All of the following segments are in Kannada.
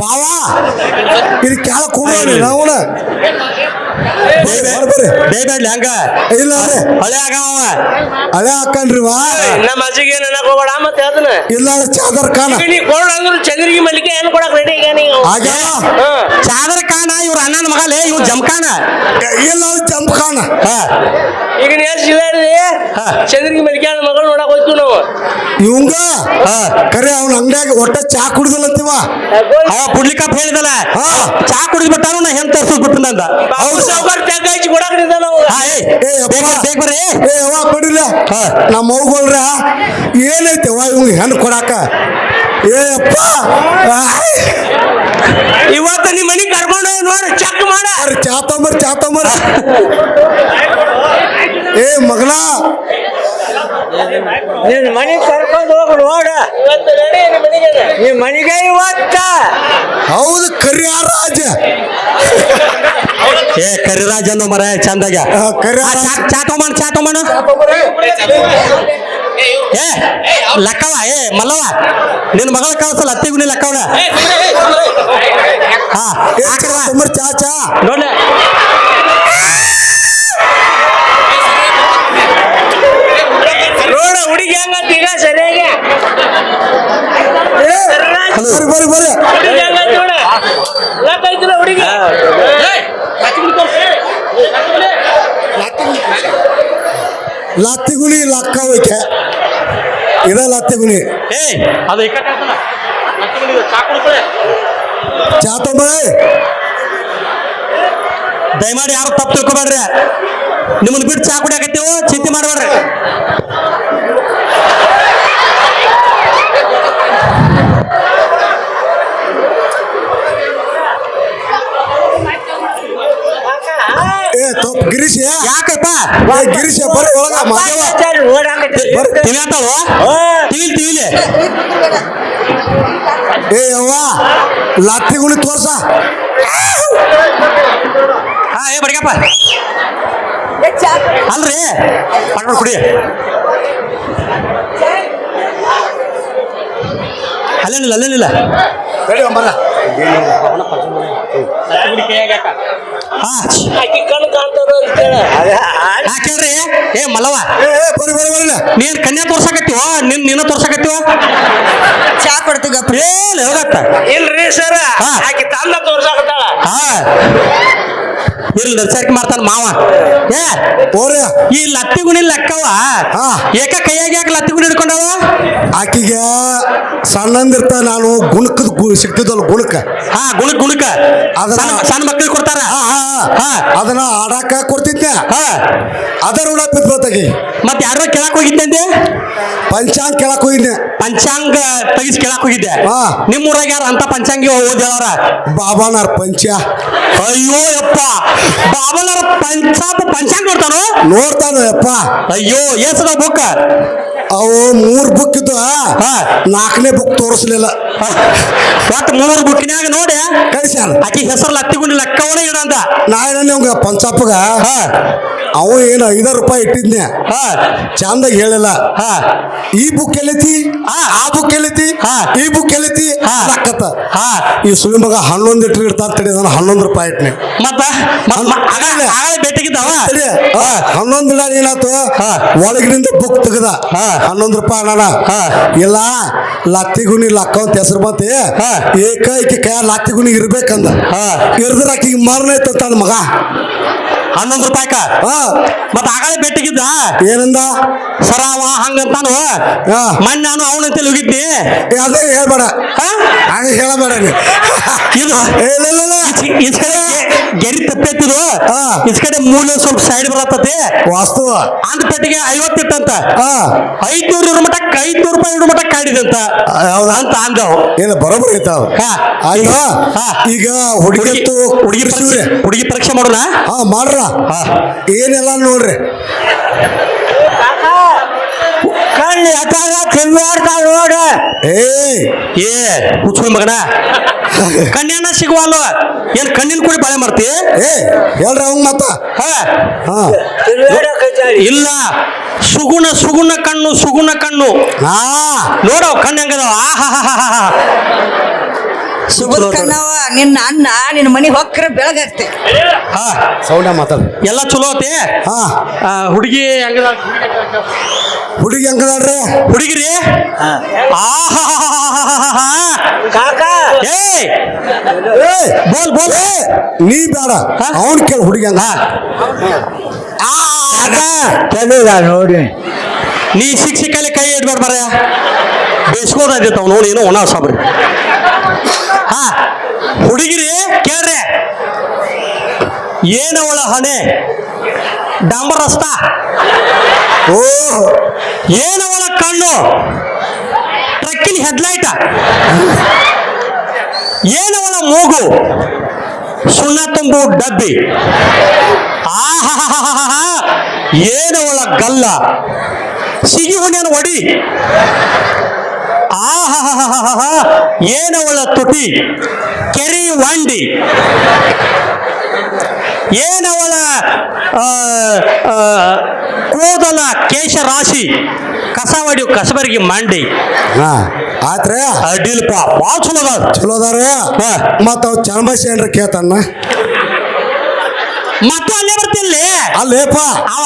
ಬಾವ ಇದು ಕೆಳ ಕೂಡ ನಾವಣ ಬೇಬೇಡ್ಲಿ ಹಂಗ? ಇಲ್ಲ ಹಳೆ ಆಗವ ಹಳೆ ಹಾಕನ್ರಿ ವಾ. ನಮ್ಮ ಅಜ್ಜಿಗೆ ನನಗೆ ಹೋಗೋಣ ಮತ್ತೆ ಅದನ್ನ. ಇಲ್ಲ ಚಾದರ್ ಖಾನ ನೀ ಕೊಡ ಅಂದ್ರೆ ಚಂದ್ರಿಗೆ ಮಲ್ಲಿಗೆ ಏನ್ ಕೊಡಕ್ ರೆಡಿ ಈಗ ನೀವು ಆಗ್ಯಾವ ಚಾದರ ಇವ್ರ ಅಣ್ಣನ ಮಗಲೇ ಇವ್ ಜಮಖಾನ ಇಲ್ಲ ಜಂಪ್ ಖಾನ ಈಗ ನೀ ಇದಾರಿ ಹಾ. ಚಂದ್ರಿಗೆ ಮಲ್ಲಿಗೆ ನನ್ನ ಮಗಳು ನೋಡಕ್ ಹೋಯ್ತು ನಾವು. ಇವಂಗ? ಕರೆ ಅವ್ನ ಅಂಗಡಿಯಾಗ ಒಟ್ಟ ಚಾ ಕುಡಿದಲ್ಲ ಅಂತೀವ ಅವ ಪುಡ್ಲಿಕ್ಕಪ್ಪ ಹೇಳಿದಲ್ಲ. ಚಾ ಕುಡಿದ್ ಬಿಟ್ಟಾನು ನಾ ಹೆಂಗ್ ತರ್ಸದ್ ಬಿಟ್ಟನಂದ ಹೌದು. ಸಾವುಕಾರ ತೆಗ್ಗ ಹಚ್ಚಿ ಕೊಡಕ್ ನಿಂತ ನಾವು. ಹಾ ಏ ಅವ್ವ ಕೊಡಿಲ್ಲ ಹಾ. ನಮ್ಮ ಮಗುಗಳ್ರ ಏನೈತೆ ಅವ್ವ ಇಂಗ್ ಹೆಣ್ಣು ಕೊಡಾಕ? ಏ ಅಪ್ಪ. ಆಯ್. ಇವತ್ತು ನಿಮ್ಮ ಮನೆಗೆ ಕರ್ಕೊಂಡು ನೋಡಿ ಚೆಕ್ ಮಾಡ. ಬರ್ರಿ ಚಾ ತೊಂಬರ್ ಚಾ ತೊಂಬರ್ ಏ ಮಗನ. ನಿನ್ ಮನೆಗೆ ಕರ್ಕೊಂಡು ಹೋಗಿ ನೋಡ ನಿಮ್ಮ ಮನೆಗೆ ಇವತ್ತ ಹೌದು ಕರಿಯಾರಾಜ ಏ ಕರಿರಾಜ್ ಅನ್ನೋ ಮರ ಚಂದಾಗ ಆ, ಮಾಡ ಚಾ ಮಾಡ ಏ ಲಕ್ಕವ ಏ ಮಲ್ಲವ ನಿನ್ನ ಮಗಳ ಕಳ್ಸಲ್ಲ ಅತ್ತಿಗುನಿ ಲಕ್ಕವನ ಹಾ ಏ ಚಾ ತೊಂಬರ್ ಚಾ ಚಾ ನೋಡ ಹುಡುಗಿ ಹೆಂಗಂತ ಈಗ ಸರಿಯಾಗಿ. ಬರ್ರಿ ಬರ್ರಿ ಬರ್ರಿ ಹುಡುಗಿ ಹೆಂಗಂತ ನೋಡ. ಯಾಕೆ ಐತಿಲ್ಲ ಹುಡುಗಿ ಲತ್ತಿಗುಣಿ ಲಕ್ಕ ಹೋಯ್ಕೆ. ಇದ ಲತ್ತಿಗುಣಿ ಏ ಅದು ಚಾ ತೊಂಬರ ದಯಮಾಡಿ ಯಾರು ತಪ್ಪು ತಿಳ್ಕೊಬೇಡ್ರಿ. ನಿಮ್ಮನ್ನ ಬಿಟ್ಟು ಚಾ ಕುಡಿಯಾಕತ್ತೀವೋ? ಚಿಂತೆ ಮಾಡಬೇಡ್ರಿ ಏ ತಪ್ಪ ಗಿರೀಶ್? ಯಾಕಪ್ಪ? ಗಿರೀಶ್ ಬರ್ರಿ ಒಳಗ ಮಾದೇವ ಟಿವಿ ಆತಾವ ಟಿವಿಲ್ ಟಿವಿಲಿ ಏ ಅವ್ವ ಲತ್ತಿಗುಣಿ ತೋರ್ಸ. ಹಾ ಏ ಬಡಿಗಪ್ಪ ಅಲ್ರಿ? ಪಡ್ಕೊಂಡು ಕುಡಿ. ಅಲ್ಲೇನಿಲ್ಲ ಅಲ್ಲೇನಿಲ್ಲ. ಬೇಡಿ ಅಂಬರ ಹಾ. ಕಣ್ಣು ಕಣ್ ಕಾಣ್ತದ ಅಂತ ಕೇಳ ಹಾ ಕೇಳ್ರಿ? ಏ ಮಲವ ಏ ಏ ಬರ್ರಿ ಬರ್ರಿ ಬರ್ರಿ ನೀನ್ ಕನ್ಯಾ ತೋರ್ಸಕತ್ತೀವ? ನಿನ್ ನಿನ್ನ ತೋರ್ಸಕತ್ತೀವ? ಚಾ ಕೊಡ್ತೀಗಪ್ಪ ಏನ್ ಹೋಗತ್ತ ಇಲ್ರಿ ಸರ್. ಆಕಿ ತಂದ ತೋರ್ಸಕತ್ತಾಳ. ಹಾ. ಇರ್ಲಿ ನರ್ಸರಿ ಮಾಡ್ತಾನ ಮಾವ. ಏ ಓರಿ ಈ ಲತ್ತಿ ಗುಣಿ ಲೆಕ್ಕವ. ಹಾ. ಏಕ ಕೈಯಾಗ ಯಾಕೆ ಲತ್ತಿ ಗುಣಿ ಹಿಡ್ಕೊಂಡವ? ಆಕಿಗೆ ಸಣ್ಣಂದಿರ್ತ ನಾನು ಗುಣಕದ ಸಿಗ್ತಿದ್ದಲ್ಲ ಗುಣಕ. ಹಾ ಗುಣಕ್ ಗುಣಕ. ಅದನ್ನ- ಸಣ್ಣ ಸಣ್ಣ ಮಕ್ಳಿಗೆ ಕೊಡ್ತಾರ? ಹಾ, ಹಾ, ಹಾ. ಹಾ. ಅದನ್ನ ಆಡಾಕ ಕೊಡ್ತಿದ್ದೆ. ಹಾ. ಅದರ ಕೂಡ ಬಿದ್ದೋತಾಗಿ ಮತ್ ಯಾರೋ ಕೇಳಕ್ ಹೋಗಿದ್ದೆ ಪಂಚಾಂಗ ಕೇಳಕ್ ಹೋಗಿದ್ದೆ. ಪಂಚಾಂಗ ತೆಗಿಸ್ ಕೇಳಕ್ ಹೋಗಿದ್ದೆ. ಹಾ. ನಿಮ್ ಊರಾಗ ಯಾರ ಅಂತ ಪಂಚಾಂಗಿ ಓದ್ ಹೇಳವ್ರ ಬಾಬಾನಾರ್ ಪಂಚ ಅಯ್ಯೋ ಯಪ್ಪ. ಬಾಬಲರ ಪಂಚಾಪ ಪಂಚಾಂಗ ನೋಡ್ತಾರ? ನೋಡ್ತಾನ ಯಪ್ಪ ಅಯ್ಯೋ ಏಸದ ಬುಕ್ ಅವು ಮೂರ್ ಬುಕ್ ಇದ್ದು ಹಾ. ನಾಲ್ಕನೇ ಬುಕ್ ತೋರಿಸ್ಲಿಲ್ಲ. ಒಟ್ ಮೂರು ಬುಕ್ಕಿನ್ಯಾಗ ನೋಡಿ ಕಳಿಸ್ಯಾರ ಆಕಿ ಹೆಸರು ಲತ್ತಿಗುಂಡಿ ಲೆಕ್ಕವನ ಇಡ ಅಂತ ನಾ ಅವಂಗ ಪಂಚಾಪಗ? ಹಾ. ಅವ ಏನು ಐದಾರು ರೂಪಾಯಿ ಇಟ್ಟಿದ್ನೆ? ಹಾ ಚಂದಾಗಿ ಹೇಳಿಲ್ಲ. ಹಾ ಈ ಬುಕ್ ಎಲ್ಲೈತಿ? ಹಾ. ಆ ಬುಕ್ ಎಲ್ಲೈತಿ? ಹಾ. ಈ ಬುಕ್ ಎಲ್ಲೈತಿ? ಹಾ. ಸಾಕತ್ತ. ಹಾ. ಈ ಸುಳಿ ಮಗ ಹನ್ನೊಂದು ಇಟ್ರಿ ಇರ್ತಾರೆ ತಡಿ ನಾನು ಹನ್ನೊಂದು ರೂಪಾಯಿ ಇಟ್ನಿ. ಮತ್ತ? ಆಗಲೇ ಭೇಟಿಗಿದ್ದಾವ ಹನ್ನೊಂದು ದಿನ ಏನಾಯ್ತು? ಹಾ. ಒಳಗಿನಿಂದ ಬುಕ್ ತೆಗದ. ಹಾ. ಹನ್ನೊಂದು ರೂಪಾಯಿ ಅಣ್ಣ ಹಾ. ಇಲ್ಲ ಲತ್ತಿಗುನಿ ಲಕ್ಕ ಅಂತ ಹೆಸರು ಬಂತಿ. ಹಾ. ಏಕೈಕಿ ಕೈ ಲತ್ತಿಗುಣಿ ಇರ್ಬೇಕಂದ. ಹಾ. ಇರ್ದ್ರ ಆಕಿಗೆ ಮರಣ ಇತ್ತು ಮಗ. ಹನ್ನೊಂದು ರೂಪಾಯಿಕ ಮತ್ತ ಆಗಲೇ ಬೆಟ್ಟಿಗಿದ್ದ ಏನಂದ? ಸರ ಅವ ಹಂಗಂತಾನು. ಮೊನ್ನೆ ನಾನು ಅವನಂತ ಹೋಗಿದ್ನಿ ಏ, ಅದೇ ಹೇಳ್ಬೇಡ? ಹಂಗ ಹೇಳಬೇಡ ಇದು ಈಚ್ ಕಡೆ ಗೆರಿ ತಪ್ಪೈತಿದು ಹಾ. ಈಚ್ ಕಡೆ ಮೂಲೆ ಸ್ವಲ್ಪ ಸೈಡ್ ಬರತ್ತತಿ. ವಾಸ್ತು. ಅಂದ ಪೆಟ್ಟಿಗೆ ಐವತ್ತಿತ್ತಂತ ಐದ್ನೂರು ಇರೋ ಮಟ್ಟ ಐದ್ನೂರು ರೂಪಾಯಿ ಇರೋ ಮಟ್ಟ ಕಾಡಿದಂತ ಹೌದಾ? ಅಂತ ಅಂದವು. ಏನು ಬರೋಬರ ಹಾ. ಈಗ ಹುಡುಗಿ ಹುಡುಗಿತ್ತು ಹುಡುಗಿ ಪರೀಕ್ಷೆ ಹುಡುಗಿ ಪರೀಕ್ಷೆ ಮಾಡೋಣ? ಹಾ ಮಾಡ್ರ. ಏನೆಲ್ಲ ನೋಡ್ರಿ? ಕಣ್ಣು ಎತ್ತಾಗ ತಿನ್ವಾಡ್ತಾ ನೋಡ ಏ ಏ ಹುಚ್ಚು ಮಗನ. ಕನ್ಯಾನ ಸಿಗುವಲ್ಲ ಏನ್ ಕಣ್ಣಿನ ಕೂಡಿ ಬಾಳೆ ಮಾಡ್ತಿ? ಏ ಹೇಳ್ರಿ ಅವಂಗ ಮತ್ತ. ಹಾ. ಹಾ. ಇಲ್ಲ. ಸುಗುಣ ಸುಗುಣ ಕಣ್ಣು ಸುಗುಣ ಕಣ್ಣು. ಹಾ. ನೋಡವ್ ಕಣ್ಣು ಹಾ ಆಹಾಹಾಹಾಹಾ. ಕಣ್ಣವ ನಿನ್ನ ಅಣ್ಣ ನಿನ್ನ ಮನೆ ಹೊಕ್ಕರ ಬೆಳಗಾಗ್ತಿ ಹಾ ಸೌಂಡ ಮಾತಾಡ. ಎಲ್ಲ ಚಲೋ ಐತಿ ಹಾ. ಹುಡುಗಿ ಹಂಗದ? ಹುಡುಗಿ ಹಂಗದಾಳ್ರಿ? ಹುಡುಗಿರಿ? ಕಾಕಾ. ಏಯ್! ಏ ಬೋಲ್ ಬೋಲ್. ಏ, ನೀ ಬೇಡ. ಅವನ್ ಕೇಳ ಹುಡುಗಿ ಹಂಗ. ಚಲೋದ ನೋಡಿ. ನೀ ಸಿಕ್ ಸಿಕ್ಕಲ್ಲಿ ಕೈ ಇಡ್ಬೇಡ ಮರ ಬೇಸ್ಕೋದಾಯ್ತು ಅವ್ ನೋಡಿ ಏನೋ ಒಣ ಸಾಬ್ರಿ. ಹುಡುಗಿರಿ, ಕೇಳ್ರಿ. ಏನವಳ ಹಣೆ? ಡಾಂಬರ್ ರಸ್ತ? ಓ ಏನವಳ ಕಣ್ಣು? ಟ್ರಕ್ಕಿನ ಹೆಡ್ಲೈಟ? ಏನವಳ ಮೂಗು? ಸುಣ್ಣ ತುಂಬು ಡಬ್ಬಿ. ಆಹಾಹಾಹಾಹಾ ಏನವಳ ಗಲ್ಲ? ಸಿಗಿ ಹುಣ್ಣಿನ ಒಡಿ. ಆಹಾಹಾಹಾಹಾ ಏನವಳ ತುಟಿ? ಕೆರಿ ವಂಡಿ. ಏನವಳ ಕೂದಲ ಕೇಶ ರಾಶಿ ಕಸ ಹೊಡಿಯು ಕಸಬರಿಗೆ ಮಂಡಿ. ಆತ್ರ ಆತ್ರಿ? ಅಡ್ಡಿಲ್ಪ ಭಾಳ ಚಲೋ ಅದ ಚಲೋ ಅದಾರ. ಮತ್ತ ಅವ್ ಏನ್ರ ಕೇಳ್ತಾನ? ಮತ್ತೆ ಅಲ್ಲೇ ಬರ್ತಿಲ್ಲ ಅಲ್ಲೇಪ ಅವ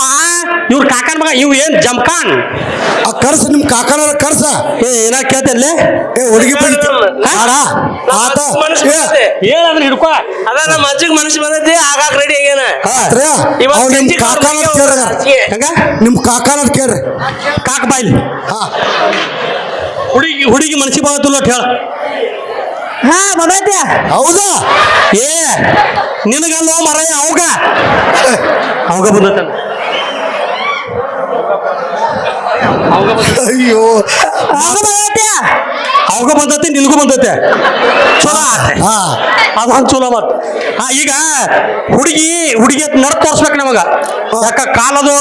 ಇವ್ರ ಕಾಕನ್ ಮಗ ಇವ್ ಏನ್ ಜಮ್ಕಾನ್? ಆ ಕರ್ಸ ನಿಮ್ ಕಾಕನ ಕರ್ಸ. ಏ ಏನ ಕೇಳ್ತಿಲ್ಲ ಏ ಹುಡುಗಿ ಆಡ ಆತ. ಹೇಳಂದ್ರೆ ಹಿಡ್ಕೊ. ಅದ ನಮ್ಮ ಅಜ್ಜಿಗೆ ಮನಸ್ಸು ಬಂದೈತಿ ಆಗಾಕ ರೆಡಿ ಆಗ್ಯಾನ. ಅವ್ ನಿಮ್ ಕಾಕನ ಕೇಳ್ರಿ. ಹೆಂಗ. ನಿಮ್ ಕಾಕನ ಕೇಳ್ರಿ. ಕಾಕ ಬಾಯ್ಲಿ. ಹಾ. ಹುಡುಗಿ ಹುಡುಗಿ ಮನಸ್ಸಿಗೆ ಬಂದತ್ತಲ್ಲ ಹೇಳ. ಹಾ ಬಂದೈತೆ ಹೌದಾ. ಏ ನಿನಗಲ್ಲ ಮರಯ್ಯ ಅವಗ? ಅವಾಗ ಬಂದತ ಅಯ್ಯೋ ಅವಾಗ ಬಂದೈತೆ ಅವಾಗ ಬಂದೈತಿ ನಿಲ್ಗೂ ಬಂದೈತೆ. ಚಲೋ. ಹಾ. ಅದು ಹಂಗೆ ಚಲೋ ಮತ್. ಹಾ ಈಗ ಹುಡುಗಿ ಹುಡುಗಿ ನಡ್ ತೋರ್ಸ್ಬೇಕು ನಮಗ. ಯಾಕ ಕಾಲದು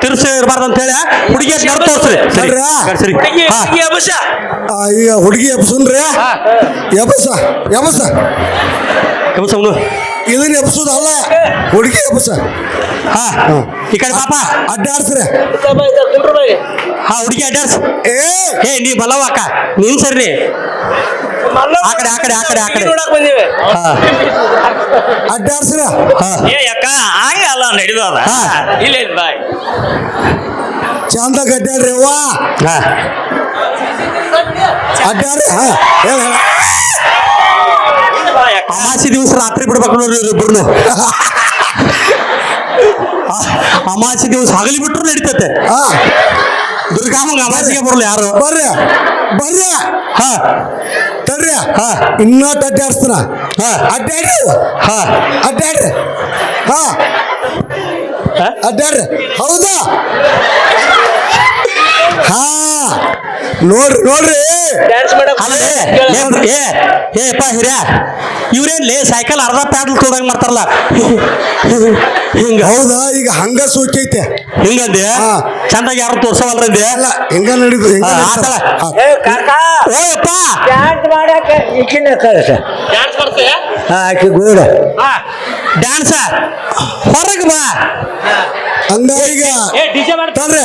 ತಿರ್ಸಿ ಇರಬಾರ್ದು ಅಂತ ಹೇಳಿ ಹುಡುಗಿ ನಡ್ ತೋರ್ಸ್ರಿ. ಸರಿ. ಹಾ. ಈಗ ಹುಡುಗಿ ಎಬ್ಸುನ್ರಿ. ಎಬಸ ಎಬಸ. ಎಬಸ. ಇದನ್ನ ಎಬ್ಸುದಲ್ಲ ಹುಡುಗಿ ಎಬಸ. ಹಾ ಈ ಕಡೆ ಪಾಪ ಅಡ್ಡಾಡ್ಸ್ರೆ. ಹಾ ಹುಡುಗಿ ಅಡ್ಡಾಡ್ಸ್. ಏ! ಏ ನೀ ಬಲವ ಅಕ್ಕ ನೀನ್ ಸರಿ. ಆ ಕಡೆ, ಆ ಕಡೆ, ಆ ಕಡೆ, ಆ ಕಡೆ. ನೋಡಕ್ ಬಂದಿವೆ. ಹಾ. ಅಡ್ಡಾಡ್ಸ್ರಿ. ಹಾ. ಏ ಅಕ್ಕ ಆಗ ಅಲ್ಲ ನಡೆದದ ಹಾ. ಇಲ್ಲ ಬಾಯ್. ಚಂದ ಅಡ್ಡಾಡ್ರಿ ಅವ್ವ. ಹಾ. ಅಡ್ಡಾಡ್ರಿ ಹಾ. ಹೇಳ ಹೇಳ ಅಮಾಸಿ ದಿವಸ ರಾತ್ರಿ ಬಿಡ್ಬೇಕು ನೋಡ್ರಿ ಇಬ್ಬರು ಅಮಾಸಿ ದಿವಸ ಹಗಲಿ ಬಿಟ್ರು ನಡೀತೈತೆ. ದುರ್ಗಾಮಗ ಅಮಾಸಿಗೆ ಬರಲ್ಲ ಯಾರು? ಬರ್ರಿ. ಬರ್ರಿ. ಹಾ. ತಡ್ರಿ. ಹಾ. ಇನ್ನೂ ಅಡ್ಡಾಡ್ಸ್ತಾನ. ಹಾ. ಅಡ್ಡಾಡ್ರಿ. ಹಾ. ಅಡ್ಡಾಡ್ರಿ. ಹಾ. ಹಾ? ಅಡ್ಡಾಡ್ರಿ. ಹೌದಾ? ಹಾ ನೋಡ್ರಿ ನೋಡ್ರಿ. ಡ್ಯಾನ್ಸ್ ಮಾಡಕ್ ಅಲ್ಲೇ ಏ ಏಪ್ಪ ಹಿರಿಯ ಇವ್ರೇನ್ ಲೇ ಸೈಕಲ್ ಅರ್ಧ ಪ್ಯಾಡಲ್ ತೋದಂಗ್ ಮಾಡ್ತಾರಲ್ಲ? ಹಿಂಗ. ಹೌದಾ? ಈಗ ಹಂಗ ಸೂಕೈತೆ ಹಿಂಗಂದೆ ಹಾ. ಚಂದಾಗಿ ಯಾರು ತೋರ್ಸವಲ್ರಂದೆ ಅಲ್ಲ ಹಿಂಗ ನಡೀತು ಹಿಂಗ. ಓಯಪ್ಪ ಡ್ಯಾನ್ಸ್ ಮಾಡಕ್ಕೆ ಈಕಿನ ಕಳ್ಸ ಡ್ಯಾನ್ಸ್ ಮಾಡ್ತೀಯ? ಹಾ ಆಕಿ ಗೂಡ ಹಾ. ಡ್ಯಾನ್ಸ ಹೊರಗೆ ಬಾ. ಹಂಗ ಈಗ. ಏ ಡಿಜೆ ಮಾಡ್ತಾರೆ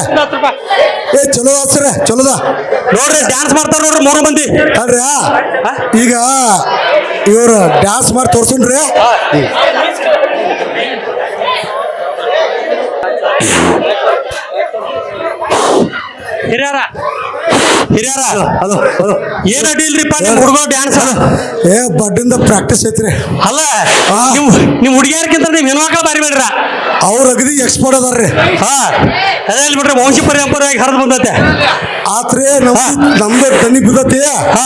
ಏ ಚಲೋ ಹಸ್ರ ಚಲೋದ? ನೋಡ್ರಿ ಡ್ಯಾನ್ಸ್ ಮಾಡ್ತಾರ ನೋಡ್ರಿ ಮೂರು ಮಂದಿ. ಅಲ್ರಿ ಈಗ ಇವ್ರು ಡ್ಯಾನ್ಸ್ ಮಾಡಿ ತೋರ್ಸುನ್ರಿ. ಹಿರಿಯರ ಹಿರಿಯರ ಅದು ಏನ್ ಅಡ್ಡಿಲ್ರಿಪ್ಪ ನಿಮ್ ಹುಡುಗ ಡ್ಯಾನ್ಸ್ ಏ ಬಡ್ಡಿಂದ ಪ್ರಾಕ್ಟೀಸ್ ಐತ್ರಿ. ಅಲ್ಲ ಹಾ. ನಿಮ್ ನಿಮ್ ಹುಡುಗಿಯರ್ಕಿಂತ ನಿಮ್ ಹೆಣ್ಮಕ್ಳು ಬಾರಿ ಬೇಡ್ರ ಅವ್ರ ಅಗದಿ ಎಕ್ಸ್ಪರ್ಟ್ ಅದಾರ್ರಿ. ಹಾ. ಅದೇ ಬಿಡ್ರಿ ವಂಶ ಪರಂಪರೆಯಾಗಿ ಹರಿದು ಬಂದೈತೆ. ಆತ್ರಿ ನಮ್. ನಮ್ದು ತನಿ ಬಿದ್ದತಿ. ಹಾ.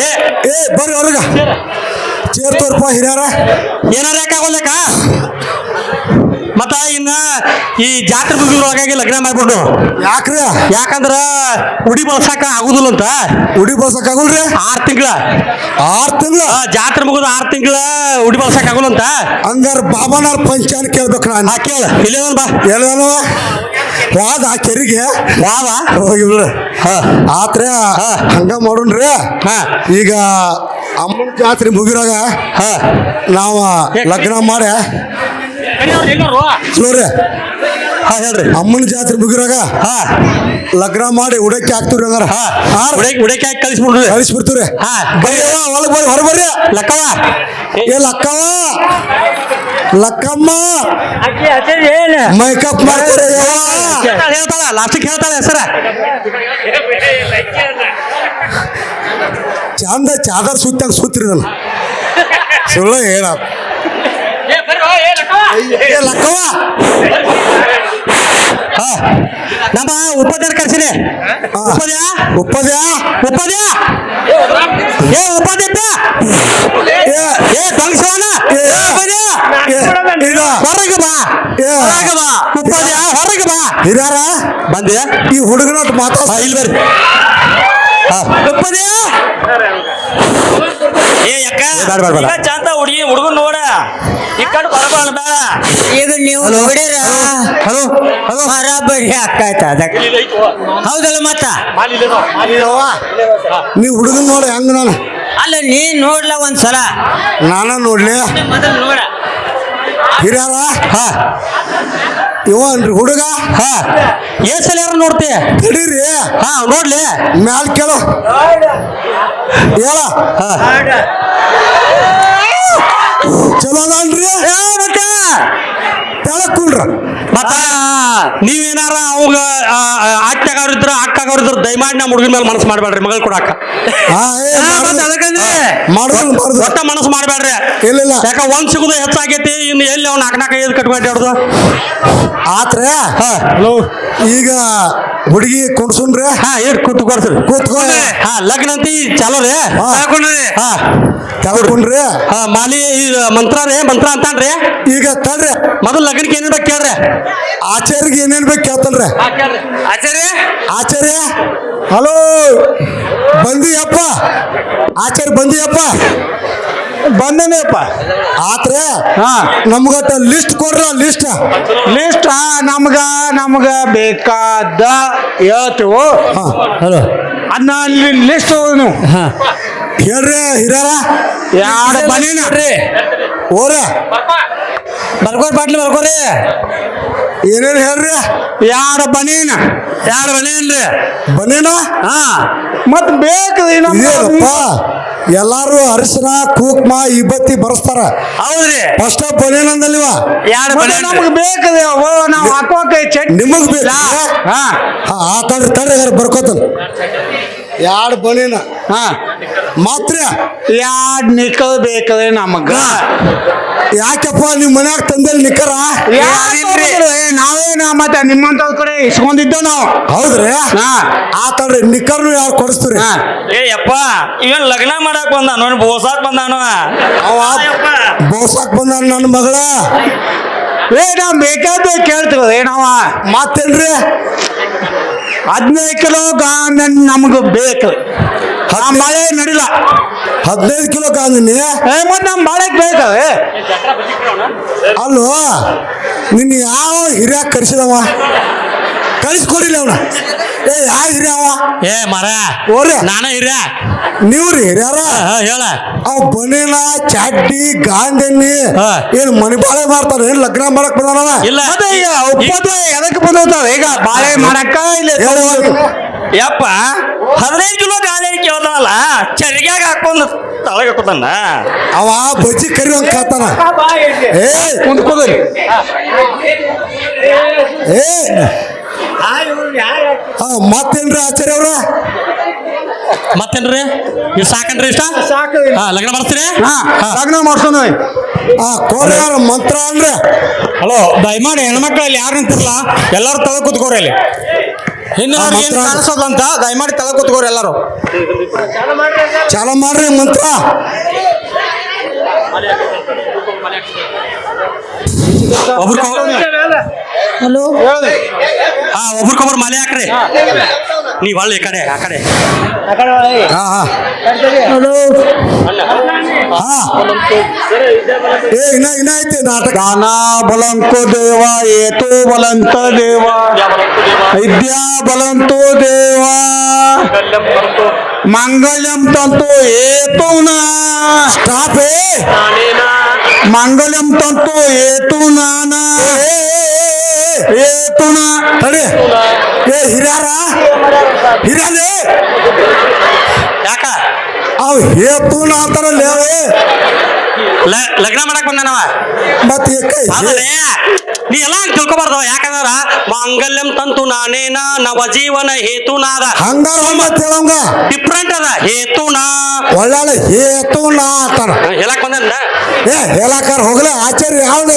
ಏ. ಏ ಬರ್ರಿ ಅವ್ರಿಗ. ಚೇರ್ ತೋರ್ಪ ಹಿರಿಯರ. ಏನಾರ ಯಾಕಾಗೋಲ್ಲಕ್ಕ ಮತ್ತ ಇನ್ನ ಈ ಜಾತ್ರೆ ಮುಗಿದ್ರೊಳಗಾಗಿ ಲಗ್ನ ಮಾಡ್ಬಿಟ್ಟು ಯಾಕ್ರ? ಯಾಕಂದ್ರ ಉಡಿ ಬಳಸಕ ಆಗುದಿಲ್ಲ ಅಂತ. ಉಡಿ ಬಳಸಕ್ ಆಗುಲ್ರಿ? ಆರ್ ತಿಂಗಳ. ಆರ್ ತಿಂಗಳ? ಜಾತ್ರೆ ಮುಗಿದ ಆರ್ ತಿಂಗಳ ಉಡಿ ಬಳಸಕ್ ಆಗುಲ್ಲ ಅಂತ. ಹಂಗಾರ ಬಾಬಾನಾರ್ ಪಂಚಾನ್ ಕೇಳ್ಬೇಕು ನಾನು. ಆ ಕೇಳ. ಇಲ್ಲ ಬಾ. ಎಲ್ಲೇನು ವಾದ ಕೆರಿಗೆ. ವಾದ? ಹೋಗಿ ಬಿಡ್ರಿ ಹಾ. ಆತ್ರೆ ಹಾ. ಹಂಗ ಮಾಡೋಣ್ರಿ. ಹಾ. ಈಗ ಅಮ್ಮನ ಜಾತ್ರೆ ಮುಗಿರಾಗ ಹಾ. ನಾವ ಲಗ್ನ ಮಾಡಿ. ನೋಡ್ರಿ. ಹಾ ಹೇಳ್ರಿ. ಅಮ್ಮನ ಜಾತ್ರೆ ಮುಗಿರಾಗ ಹಾ. ಲಗ್ನ ಮಾಡಿ ಉಡಕ್ಕೆ ಹಾಕ್ತಿವ್ರಿ ಅಂದ್ರ ಹಾ. ಉಡಕ್ಕೆ ಉಡಕ್ಕೆ ಹಾಕಿ ಕಳಿಸ್ಬಿಡ್ರಿ. ಕಳಿಸ್ಬಿಡ್ತೀವ್ರಿ. ಹಾ. ಬರ್ರಿ ಒಳಗೆ ಬರ್ರಿ ಹೊರ ಬರ್ರಿ. ಲಕ್ಕವ ಏ. ಲಕ್ಕವ. ಲಕ್ಕಮ್ಮ. ಏನು? ಮೈಕಪ್ ಮಾಡ್ಕೊಡಿ ಹೇಳ್ತಾಳ ಲಾಸ್ಟಿಗೆ ಹೇಳ್ತಾಳ ಹೆಸರ. ಚಂದ ಚಾದರ್ ಸುತ್ತಾಗ ಸುತ್ತಿರಿದಲ್ಲ ಸುಳ್ಳು ಹೇಳ. ಏ ಲಕ್ಕವ್ವ ಹಾ ನಮ್ಮ ಉಪಾಧ್ಯಾಯ ಕರ್ಸಿನಿ ಹಾ. ಉಪಾಧ್ಯ ಉಪ್ಪದ್ಯಾ ಉಪಾಧ್ಯ ಏ ಉಪಾಧ್ಯಪ್ಪ ಏ ಈಗ ಹೊರಗೆ ಬಾ. ಹೊರಗೆ ಬಾ ಉಪಾಧ್ಯ ಹೊರಗೆ ಬಾ ಹಿರಿಯಾರ ಬಂದೆ ಈ ಹುಡುಗನ ಹಾ ಮಾತಾಡ ಇಲ್ಲಿ ಬರ್ರಿ ಹಾ ಉಪಾಧ್ಯ ಏ ಅಕ್ಕ ಏ, ಬೇಡ, ಬೇಡ, ಬೇಡ. ಈಗ ಚಂದ ಹುಡುಗಿ ಹುಡುಗನ್ ನೋಡ. ಈ ಕಡೆ ಬರಬಾರ ಬೇಡ ಈಗ ನೀವು ನೋಡಿರ ಹಲೋ? ಹಲೋ? ಬರಾಬರಿ ಆಕಾಯ್ತ ಅದಕ್ಕೆ. ಹೌದಲ್ಲ ಮತ್ತ? ನೀ ಹುಡುಗನ್ ನೋಡಿ ಹೆಂಗ ನಾನು? ಅಲ್ಲ ನೀ ನೋಡ್ಲ ಒಂದ್ಸಲ. ನಾನ ನೋಡ್ಲಿ. ಮೊದಲು ನೋಡ. ಹಿರಿಯಾರ? ಹಾ. ಇವನ್ರಿ ಹುಡುಗ? ಹಾ. ಏನ್ ಸಲ ಯಾರು ನೋಡ್ತಿ? ತಡೀರಿ ಹಾ ನೋಡ್ಲಿ. ಮ್ಯಾಲ್ ಕೇಳು. ಹೇಳ. ಹಾ. ಚಲೋ ಅದನ್ರಿ? ಕುಂಡ್ರ ಮತ್ತ ನೀವೇನಾರ ಅವಾಗ ಅಕ್ಕಗಾರಿದ್ರ ಅಕ್ಕಗಾರಿದ್ರ ದಯಮಾಡಿ ನಮ್ಮ ಹುಡುಗನ ಮೇಲೆ ಮನಸ್ಸು ಮಾಡಬೇಡ್ರಿ ಮಗಳು ಕೊಡಾಕ. ಒಟ್ಟ ಮನಸ್ಸು ಮಾಡಬೇಡ್ರಿ. ಇಲ್ಲ ಇಲ್ಲ. ಯಾಕ ಒಂದ್ ಸಿಗುದು ಹೆಚ್ಚಾಗೈತಿ ಇನ್ನು ಎಲ್ಲಿ ಅವ್ನ ನಾಲ್ಕು ನಾಲ್ಕು ಐದು ಕಟ್ಕೊಂಡು ಹಿಡ್ದು ಆತ್ರ? ಹಾ. ಈಗ ಹುಡುಗಿ ಕುಣ್ಸುನ್ರಿ ಹಾ ಏಟ್ ಕೂತು ಕೊಡ್ಸ್ರಿ ಕೂತ್ಕೊ ಹಾ ಲಗ್ನ ಅಂತಿ ಚಲೋ ರೀ. ಹಾ. ಹಾಕೊಂಡ್ರಿ ಹಾ. ತಗೊಂಡ್ರಿ ಹಾ ಮಾಲಿ ಮಂತ್ರ ರೀ ಮಂತ್ರ ಅಂತಾನ್ರಿ. ಈಗ ತಡ್ರಿ ಮೊದಲು ಲಗ್ನಕ್ಕೆ ಏನೇನ್ ಬೇಕು ಕೇಳ್ರಿ? ಆಚಾರ್ಯಗೆ ಏನೇನ್ ಬೇಕು ಕೇಳ್ತಲ್ರಿ? ಆಚಾರ್ಯ? ಆಚಾರ್ಯ? ಹಲೋ? ಬಂದಿಯಪ್ಪ? ಆಚಾರ್ಯ ಬಂದಿಯಪ್ಪ? ಬಂದನೇಪ್ಪ. ಆತ್ರ? ಹಾ. ನಮ್ಗಟ್ಟ ಲಿಸ್ಟ್ ಕೊಡ್ರ ಲಿಸ್ಟ್ ಲಿಸ್ಟ್ ನಮ್ಗ ನಮ್ಗ ಬೇಕಾದ ಹೇಳ್ತೀವು? ಹಾ ಹಲೋ. ಅದ್ನ ಅಲ್ಲಿ ಲಿಸ್ಟ್ ನೀವು ಹಾ. ಹೇಳ್ರಿ ಹಿರಿಯರ. ಎರಡು ನೋಡ್ರಿ ಓರ ಬರ್ಕೋರಿ ಬಾಟ್ಲಿ ಬರ್ಕೋರಿ ಏನೇನು ಹೇಳ್ರಿ? ಯಾರ ಬನೀನ? ಯಾರ ಮನೆ ರೀ ಬನ್ನಿನ ಹಾ. ಮತ್ ಬೇಕು ಎಲ್ಲಾರು ಅರಿಶಿನ ಕುಕ್ಮ ಇಬ್ಬತ್ತಿ ಬರ್ಸ್ತಾರ. ಹೌದ್ರಿ. ಫಸ್ಟ್ ಬನೇನಂದಲ್ವ ಮನೆ ನಮ್ಗೆ ಬೇಕದೆ ನಾವು ಹಾಕೋಕೆ ಚಟ್ನಿ ನಿಮಗ್ ಬೇಕ ಹಾ. ತಡ್ರಿ ತಡ್ರಿ ಬರ್ಕೋತಾನ. ಎರಡು ಬನಿನ ಹಾ. ಮಾತ್ರ? ಎರಡು ನಿಕ್ಕಲ್ ಬೇಕದೆ ನಮಗ? ಯಾಕಪ್ಪ ನಿಮ್ ಮನ್ಯಾಗ ತಂದಲ್ಲಿ ನಿಕ್ಕರ? ಯಾರಿಲ್ರಿ? ಏ, ನಾ ಮತ್ತೆ ನಿಮ್ಮಂತ ಕಡೆ ಇಸ್ಕೊಂಡಿದ್ದ ನಾವು. ಹೌದ್ರಿ? ಹಾ. ಆ ತಡ್ರಿ ನಿಕ್ಕರ್ನು ಯಾರು ಕೊಡಿಸ್ತೀರಿ? ಹಾ. ಏ ಯಪ್ಪ ಇವನ್ ಲಗ್ನ ಮಾಡಕ್ ಬಂದಾನು ನೋಡಿ ಬೋಸಾಕ್ ಬಂದಾನು ಅವ ಯಪ್ಪ. ಬೋಸಾಕ್ ಬಂದ ನನ್ನ ಮಗಳ? ಏ ನಾವ್ ಬೇಕಾದ ಕೇಳ್ತೀವಿ ನಾವ? ಮತ್ತೇನ್ರಿ? ಹದಿನೈದು ಕಿಲೋ ಗಾಂಧನ್ ನಮ್ಗೆ ಬೇಕು. ಆ ಮಳೆ ನಡಿಲ್ಲ. ಹದಿನೈದು ಕಿಲೋ ಗಾಂಧಿನಿ ಏ ಮತ್ತೆ ನಮ್ ಬಾಳಕ್ ಬೇಕವೆ ಅಲ್ಲೋ ನಿನ್ನ ಯಾವ ಹಿರಿಯ ಕರ್ಸಿದವ? ಕಳಿಸ್ಕೊಡಿಲ್ಲ ಅವನ. ಏ ಯಾವ ಹಿರಿಯವ ಏ ಮರ ಓರಿ ನಾನೇ ಹಿರಿಯ. ನೀವ್ರಿ ಹಾ ಹೇಳ. ಅವ್ ಬನಿನ ಚಾಟಿ ಗಾಂಧಿ ಹಾ. ಏನ್ ಮನಿ ಬಾಳೆ ಮಾಡ್ತಾರ ಏನ್ ಲಗ್ನ ಮಾಡಕ್ ಬಂದಾನ ಇಲ್ಲ. ಮತ್ತೆ ಈಗ ಒಪ್ಪಂದ ಎದಕ್ಕೆ ಈಗ ಬಾಳೆ ಮಾಡಕ್ಕ ಇಲ್ಲ. ಯಪ್ಪ ಹದಿನೈದು ಕಿಲೋ ಗಾಳಿ ಕೇಳ್ತಾನಲ್ಲ ಚರಿಗ್ಯಾಗ ಹಾಕೊಂಡು ತಳಗ ಹಾಕೋತಾನ ಅವ ಬಜ್ಜಿ ಕರಿವಂಗ್ ಕಾತಾನ ಏ ಕುಂತ್ಕೋದ್ರಿ ಏ. ಹಾ ಮತ್ತೇನ್ರಿ ಆಚಾರ್ಯ ಅವ್ರ? ಮತ್ತೇನ್ರಿ? ನೀವು ಸಾಕನ್ರಿ ಇಷ್ಟ? ಸಾಕು ಹಾ ಲಗ್ನ ಮಾಡ್ತೀರಿ ಹಾ ಲಗ್ನ ಮಾಡ್ಸೋಣ ಆ ಕೋರ್ಯಾರ ಮಂತ್ರ ಅಂದ್ರೆ ಹಲೋ ದಯಮಾಡಿ ಹೆಣ್ಮಕ್ಳಲ್ಲಿ ಯಾರು ನಿಂತಿರಲ್ಲ ಎಲ್ಲರೂ ತಲೆ ಕೂತ್ಕೋರಿ ಅಲ್ಲಿ. ಇನ್ನು ಏನು ಕಾಣಿಸೋದಂತ? ದಯಮಾಡಿ ತಲೆ ಕೂತ್ಕೋರಿ ಎಲ್ಲರೂ. ಚಾಲ ಮಾಡ್ರಿ ಮಂತ್ರ. ಹಲೋ ಹಾ ಒಬ್ರಿಗೊಬ್ರು ಮಲೆ ಹಾಕ್ರಿ ನೀವ್ ಒಳ್ಳೆ ಈ ಕಡೆ ಆ ಕಡೆ. ಹಾ ಹಾ. ಹಲೋ ಹಾ. ಏ ಇನ್ನ ಇನ್ನ ಐತಿ ನಾಟಕ. ಬಲಂಕೋ ದೇವ ಏತೋ ಬಲಂತ ದೇವ. ವಿದ್ಯಾ ಬಲಂತು ದೇವ. ಏತೋನ ಸ್ಟಾಪ್ ಏ ಮಂಗಲಂ ತಂತು ಏತು ನಾನ ಏತುನ ತಡಿ ಏ ಹಿರಿಯಾರ ಹಿರಿಯರೇ ಯಾಕ? ಅವ್ ಹೇತೂನ ಅಂತಾರಲ್ಲ ಲಗ್ನ ಮಾಡಕ್ ಬಂದಾನವ? ಮತ್ತೆ ನೀ ಎಲ್ಲ ಹಂಗ್ ತಿಳ್ಕೊಬಾರ್ದವ ಯಾಕಂದ್ರ ಮಾಂಗಲ್ಯಂ ತಂತು ನಾನೇನ ನವ ಜೀವನ ಹೇತುನಾದ. ಹಂಗಾರ ಮತ್ ಹೇಳಂಗ ಡಿಫ್ರೆಂಟ್ ಅದ ಹೇತುನಾ. ಒಳ್ಳೆ ಹೇತೂನ ಅಂತಾರ ಹೇಳಕ್ ಬಂದ ಏ ಹೇಳಕ್ಕಾರ ಹೋಗ್ಲ ಆಚಾರ್ಯ ಯಾವ್ದು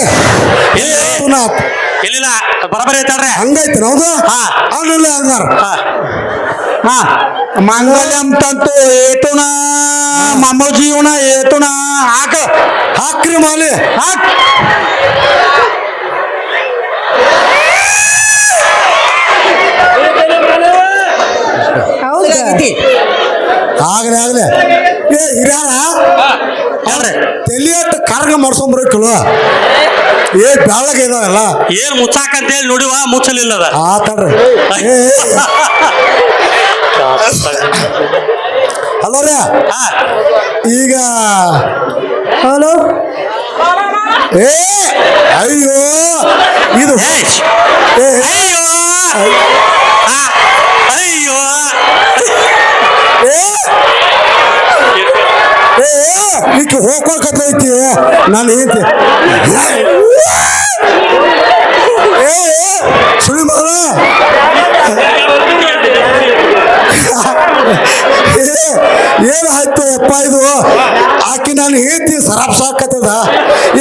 ಹೇತೂನ ಅಂತ. ಇಲ್ಲಿಲ್ಲ ಬರಬರಿ ಐತಾಳ್ರೆ. ಹಂಗೈತಿ ಹೌದು? ಹಾ. ಅವನಿಲ್ಲ ಹಂಗಾರ. ಹಾ. ಹಾ. ಮಂಗಲಂ ತಂತು ಏತುನ ಮಮ ಜೀವನ ಏತುನ ಹಾಕ ಹಾಕ್ರಿ ಮಾಲಿ ಹಾಕ್. ಆಗ್ಲಿ ಆಗ್ಲಿ. ಏ ಹಿರಿಯಾರ ಹೇಳ್ರಿ ತಲಿಯಟ್ಟು ಕಾರ್ಗ ಮಾಡ್ಸೊಂಬರಕ್ಕಿಲ್ವ ಏ ಬೆಳ್ಳಗೆ ಇದಾವಲ್ಲ ಏನ್ ಮುಚ್ಚಾಕ ಅಂತ ಹೇಳಿ ನೋಡಿವ ಮುಚ್ಚಲಿಲ್ಲ ಅದ ಆತಡ್ರಿ ಏ. ಹಲೋ ರೀ ಹಾ ಈಗ. ಹಲೋ ಏ. ಅಯ್ಯೋ. ಇದು ಅಯ್ಯೋ. ಏ. ಈಗ ಹೋಗ್ಕೊಳ್ಕತ್ತೈತಿ ನಾನು ಏ. ಏ, ಸುಳಿ ಮಗಳ Oh. ಏನಾಯ್ತು ಅಪ್ಪ ಇದು? ಆಕೆ ನಾನು ಹೇಳ್ತೀನಿ ಸರಾಪ್ ಸಾಕತ್ತದ.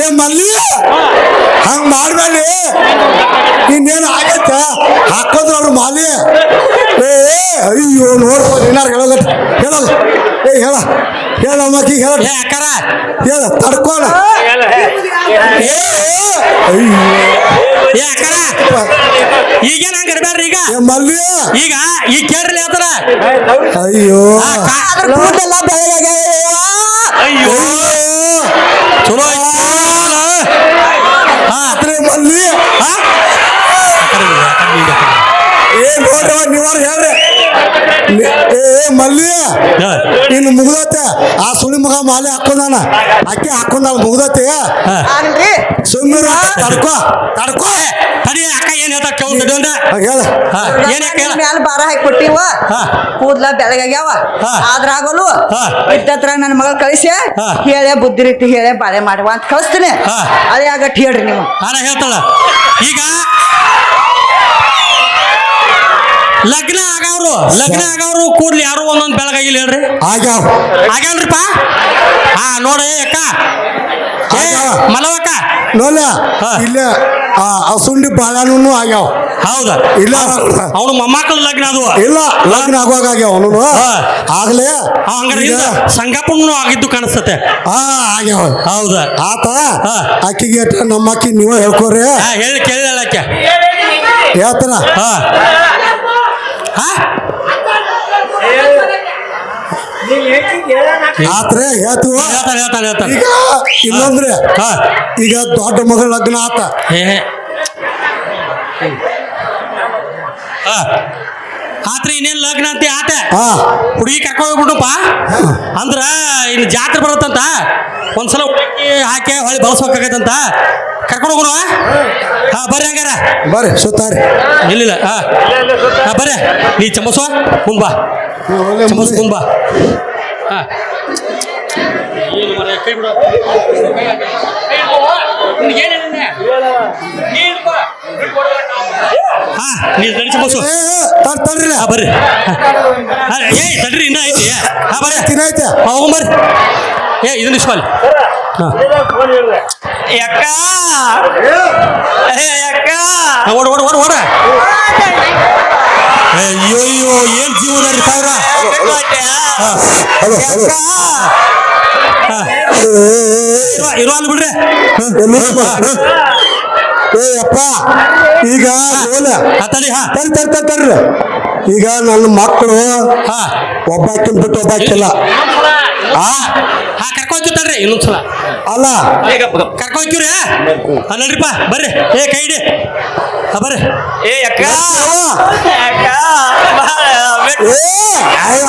ಏ ಮಲ್ಲಿ ಹಂಗ ಮಾಡ್ಬೇಡಿ. ಇನ್ನೇನು ಆಗತ್ತ? ಹಾಕೋದ್ರ ಅವ್ರು ಮಾಲಿ. ಏ ಅಯ್ಯೋ ನೋಡ್ಬೋದು ಏನಾರು ಹೇಳಲ್ಲ. ಹೇಳಲ್ಲ. ಏ ಹೇಳ. ಹೇಳ ಮಕ್ಕಿ ಹೇಳ. ಏ ಅಕ್ಕಾರ. ಹೇಳ ತಡ್ಕೋಣ ಏ ಏ, ಅಯ್ಯೋ. ಏ ಅಕ್ಕಾರ. ಈಗೇನ್ ಹಂಗ ಇರ್ಬ್ಯಾಡ್ರಿ ಈಗ? ಏ ಮಲ್ಲಿ ಈಗ ಈಗ ಕೇಳ್ರಿ ಆತರ ಅಯ್ಯೋ. ಅದ್ರ ಕೂದೆಲ್ಲ ಬೆಳಗಾಗ್ಯಾವ ಅಯ್ಯೋ. ಚಲೋ ಏ ನೋಡ್ರವ ನೀವಾರ ಹೇಳ್ರಿ. ಏ ಏ, ಮಲ್ಲಿ ಇನ್ನು ಮುಗ್ದತೆ. ಆ ಸುಳಿ ಮುಗ ಮಾಲೆ ಹಾಕೊಂಡಾನ ಅಕ್ಕಿ ಹಾಕೊಂಡಾಳ ಮುಗ್ದತ್ತೆ ಸುಮ್ಮನೆ ತಡ್ಕೋ ತಡ್ಕೋ. ತಡಿಯ ಏನ್ ಹೇಳ್ತಾ ಕೇಳು ತಡಿಯೊಂದ. ಹೇಳ ಹಾ ಏನ್ ಯಾಕೆ ಹೇಳ ಮ್ಯಾಲ ಬಾರ ಹಾಕಿ ಕೊಟ್ಟಿವ ಹಾ. ಕೂದ್ಲ ಬೆಳಗಾಗ್ಯಾವ ಹಾ. ಆದ್ರ ಆಗಲು ಹಾ. ಇದ್ದತ್ರ ನನ್ನ ಮಗಳ ಕಳಿಸಿ ಹಾ. ಹೇಳೆ ಬುದ್ಧಿ ರೀತಿ ಹೇಳೆ ಬಾಳೆ ಮಾಡುವ ಅಂತ ಕಳಿಸ್ತೀನಿ ಹಾ. ಅದೇ ಆಗಟ್ ಹೇಳ್ರಿ ನೀವು ಹೇಳ್ತಾಳ ಈಗ ಲಗ್ನ ಆಗವ್ರು ಲಗ್ನ ಆಗವ್ರು ಕೂಡ್ಲಿ ಯಾರು ಒಂದೊಂದು ಬೆಳಗಾಗಿಲ್ಲ ಹೇಳ್ರಿ. ಆಗ್ಯಾವ. ಆಗ್ಯಾವ್ರಿಪ್ಪ ಹಾ ನೋಡಿ ಅಕ್ಕ. ಏ ಆಗ್ಯಾವ. ಮಲವಕ್ಕ ನೋಡ್ಲ ಹಾ. ಇಲ್ಲೇ ಆ ಅಸುಂಡಿ ಬಾಳನೂ ಆಗ್ಯಾವ. ಹೌದ. ಇಲ್ಲ. ಅವನು ಮೊಮ್ಮಕ್ಕಳ ಲಗ್ನ ಅದು. ಇಲ್ಲ ಲಗ್ನ ಆಗುವಾಗ ಆಗ್ಯಾವ ಅವನು ಹಾ. ಆಗ್ಲೇ ಅವ ಹಂಗಾರೆ ಈಗ- ಸಂಗಪ್ಪನು ಆಗಿದ್ದು ಕಾಣಿಸ್ತತೆ. ಹಾ ಆಗ್ಯಾವ. ಹೌದ. ಆತ ಹಾ. ಅಕ್ಕಿಗೆ ಅಟ್ಟ ನಮ್ಮ ಅಕ್ಕಿ ನೀವೇ ಹೇಳ್ಕೊರಿ. ಹಾ ಹೇಳಿ ಕೇಳಿ ಆಕೆ. ಹೇಳ್ತಾನ? ಹಾ ಹಾ. ಆತ್ರೆ ಹೇಳ್ತೀವ? ಹೇಳ್ತಾನೆ ಹೇಳ್ತಾನೆ ಹೇಳ್ತಾನೆ ಈಗ ಇನ್ನೊಂದ್ರೆ ಹಾ. ಈಗ ದೊಡ್ಡ ಮಗಳ ಲಗ್ನ ಆತ. ಏ ಹಾ. ಆತ್ರಿ ಇನ್ನೇನು ಲಗ್ನ ಅಂತ ಆತ? ಹಾ. ಹುಡುಗಿ ಕರ್ಕೊಂಡು ಹೋಗ್ಬಿಡುಪ್ಪ ಅಂದ್ರ ಇಲ್ಲಿ ಜಾತ್ರೆ ಬರುತ್ತಂತ? ಒಂದ್ಸಲ ಹುಡುಗಿ ಹಾಕಿ ಹೊಳಿ ಬಳಸ್ಬೇಕಾಗತ್ತಂತ ಕರ್ಕೊಂಡು ಹೋಗೋಣ ಹಾ ಬರ್ರಿ ಹಂಗಾರ. ಬರ್ರಿ ಸುತ್ತಾರಿ ಇಲ್ಲಿಲ್ಲ ಹಾ. ಹಾ ಬರ್ರಿ. ನೀ ಚಮಸ ಮುಂದ್ ಚಮಸ ಹುಂಬಾ ಮುಂದ್ ಬಾ. ಹಾ. ಕೈ ಬಿಡು. ಹಾ ನೀ ಬಸ್ಸು ಚಮಸ್ವ ಏ ಏ, ತಡ್ ತಡ್ರಿ. ಹಾ ಬರ್ರಿ. ಹಾ, ಏ ತಡ್ರಿ ಇನ್ನ ಐತಿ. ಹಾ ಬರ್ರಿ. ತಿನ್ನೈತೆ. ಹೋಗು ಬರ್ರಿ. ಏ ಇದನ್ನ ಇಸ್ಕೊಲ್ ಹಾ. ಯಾಕ ಏ ಅಕ್ಕ. ಹಾ, ಓಡ ಓಡ ಓಡ ಓಡ. ಅಯ್ಯೋ ಅಯ್ಯೋ ಏನ್ ಜೀವನ ಸಾವಿರ ಹಲೋ ಹಲೋ. ಹಾ. ಏ, ಏ, ಏ, ಇರುವ ಇರುವ ಅಲ್ಲಿ ಬಿಡ್ರಿ. ಏ, ನಿಂತ್ಕೊ. ಏ ಅಪ್ಪ ಈಗ ನೋಲ ಹಾ ತಡಿ ಹಾ. ತರ್ ತರ್ ತರ್ ತರ್ರಿ ಈಗ ನನ್ನ ಮಕ್ಕಳು ಹಾ. ಒಬ್ಬಾಕಿನ ಬಿಟ್ಟು ಒಬ್ಬಾಕಿಲ್ಲ. ಆ ಹಾ ಕರ್ಕೊಂಡ್ ತಡ್ರಿ ಇನ್ನೊಂದ್ಸಲ. ಅಲ್ಲ. ಕರ್ಕೊಂತೀವ್ರಿ ಹಾ. ನಡ್ರಿಪ್ಪ ಬರ್ರಿ. ಏ ಕೈ ಹಿಡಿ. ಹಾ ಬರ್ರಿ. ಏ ಅಕ್ಕ. ಬಾಳ ಏ ಅಯ್ಯೋ.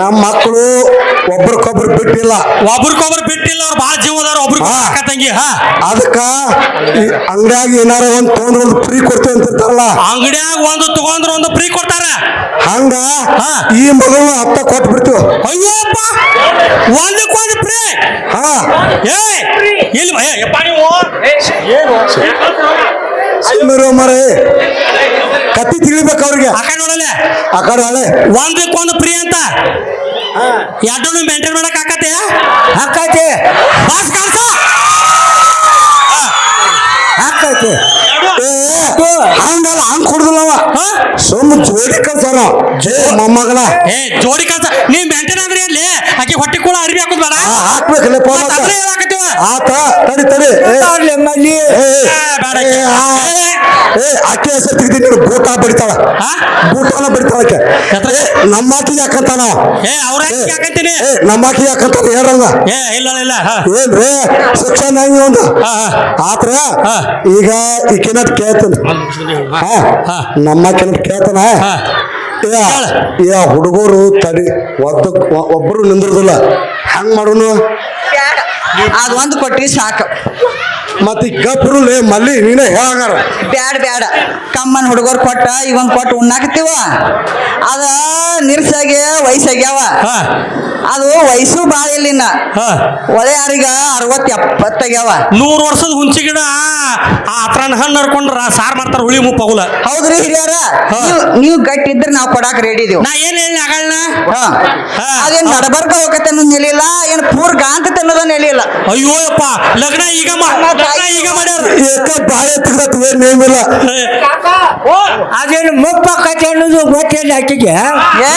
ನಮ್ಮ ಮಕ್ಕಳು ಒಬ್ರಿಗೊಬ್ರು ಬಿಟ್ಟಿಲ್ಲ. ಒಬ್ರಿಗೊಬ್ರು ಬಿಟ್ಟಿಲ್ಲ ಅವ್ರು ಭಾಳ ಜೀವದಾರ ಒಬ್ರು ಹಾ. ಅಕ್ಕ ತಂಗಿ ಹಾ. ಅದಕ್ಕ ಅಂಗಡಿಯಾಗ ಏನಾರ ಒಂದ್ ತಗೊಂಡ್ರ ಒಂದು ಫ್ರೀ ಕೊಡ್ತೇವೆ ಅಂತಿರ್ತಾರಲ್ಲ. ಅಂಗಡಿಯಾಗ ಒಂದು ತಗೊಂಡ್ರ ಒಂದು ಫ್ರೀ ಕೊಡ್ತಾರ. ಹಂಗ ಹಾ. ಈ ಮಗಳು ಹತ್ತ ಕೊಟ್ಟು ಬಿಡ್ತೀವಿ ಅಯ್ಯೋಪ್ಪ ಒಂದಕ್ಕೊಂದು ಫ್ರೀ. ಹಾ. ಏಯ್ ಇಲ್ಲಿ ಏ, ಯಪ್ಪ ನೀವು. ಸುಮ್ಮರು ಮರೆ ಕತ್ತಿ ತಿಳಿಬೇಕು ಅವ್ರಿಗೆ. ಆ ಕಡೆ ಆ ಕಡೆ ಹಳೆ ಒಂದಕ್ಕೊಂದು ಫ್ರೀ ಅಂತ. ಎರಡನ್ನು ಮೇಂಟೈನ್ ಮಾಡಕ್ ಆಕತೆ ಹಾಕೈತಿ ಬಾಸ್ ಹಾಕೈತಿ ಏ ಹಂಗಲ್ಲ ಹಂಗ್ ಕೊಡುದಿಲ್ಲವ ಹಾ? ಸುಮ್ಮ ಜೋಡಿ ಕಲ್ಸಾರ ಮೊಮ್ಮಗಳ ಏ ಜೋಡಿ ಕಲ್ಸ ನೀ ಮೆಂಟೇನ್ ಅಂದ್ರೆ ಎಲ್ಲಿ ಆಕೆ ಹೊಟ್ಟೆ ಕೂಡ ಅರಿವಿ ಹಾಕುದ್ ಬೇಡ? ಹಾಕ್ಬೇಕಲ್ಲ. ಆತ ತಡಿ ತಡಿ. ಏ, ಏ, ಏ, ಬೇಡ ಏ, ಆ, ಏ, ಏ ಅಕ್ಕಿ ಹೆಸರು ತೆಗ್ದಿ ನೀನು ಬೂಟ ಬಡಿತಾಳ? ಬೂಟನ ಬಡಿತಾಳ ಆಕೆ. ನಮ್ಮ ಆಕಿಗೆ ಯಾಕಂತಾನ? ಏ ಅವ್ರ ಹಾಕಂತೀನಿ ನಮ್ಮ ಆಕಿಗೆ ಯಾಕಂತಾನ ಹೇಳಲ್ಲ ಏ ಇಲ್ಲ ಇಲ್ಲ ಏನ್ರಿ ಶಿಕ್ಷಣ ಒಂದು. ಆತ್ರ. ಈಗ ಈಕಿನಟ್ ಕೇಳ್ತಾನ ಹಾ ಹಾ. ನಮ್ಮ ಕಿನಟ್ ಕೇಳ್ತಾನ ಹಾ. ಏ, ಹೇಳು. ಏ ಹುಡುಗರು ತಡಿ ಒದ್ದ ಒಬ್ಬರು ನಿಂದಿರುದಿಲ್ಲ ಹಂಗ್ ಮಾಡೋನು ಅದು ಒಂದ್ ಕೊಟ್ರಿ ಸಾಕು ಮತ್ ಈ ಲೇ ಮಲ್ಲಿ ನೀನ ಹೇಳಾಗಾರ. ಬ್ಯಾಡ ಬ್ಯಾಡ. ಕಮ್ಮನ್ ಹುಡುಗರು ಕೊಟ್ಟ ಇವನ್ ಕೊಟ್ಟು ಉಣ್ಣಾಕತ್ತೀವ? ಅದ ನಿರ್ಸಾಗೆ ವಯಸ್ಸಾಗ್ಯಾವ. ಹಾ. ಅದು ವಯಸ್ಸು ಬಾಳ ಇಲ್ಲಿನ ಹಾ. ಒಳೆ ಯಾರಿಗ ಅರವತ್ ಎಪ್ಪತ್ತಾಗ್ಯಾವ ನೂರು ವರ್ಷದ ಹುಂಚಿ ಗಿಡ ಆ ಅತ್ರನ ಹಣ್ಣು ಹರ್ಕೊಂಡ್ರ ಸಾರ್ ಮಾಡ್ತಾರ ಹುಳಿ ಮುಪ್ಪಗುಲ ಹೌದ್ರಿ ಹಿರಿಯರ. ನೀವು ಗಟ್ಟಿ ಇದ್ರೆ ನಾವು ಕೊಡಾಕ ರೆಡಿ ಇದೀವಿ. ನಾ ಏನ್ ಹೇಳಿ ಆಗಲ್ಲ. ಅದೇನ್ ನಡಬರ್ಕ ಹೋಗತ್ತೆ ಅನ್ನೋದು ನೆಲಿಲ್ಲ ಏನ್ ಪೂರ್ ಗಾಂತ ತನ್ನದ ನೆಲಿಲ್ಲ. ಅಯ್ಯೋ ಯಪ್ಪ ಲಗ್ನ ಈಗ ಮಾ- ಲಗ್ನ ಈಗ ಮಾಡ್ಯಾರ? ಏಕ ಬಾಯ ತೆಗ್ದತ್ ಏನ್ ನೇಮಿಲ್ಲ ಅದೇನು ಮುಪ್ಪಕ್ಕತ್ತೆ ಅನ್ನೋದು ಗೊತ್ತಿಲ್ಲ ಆಕೆಗೆ? ಏ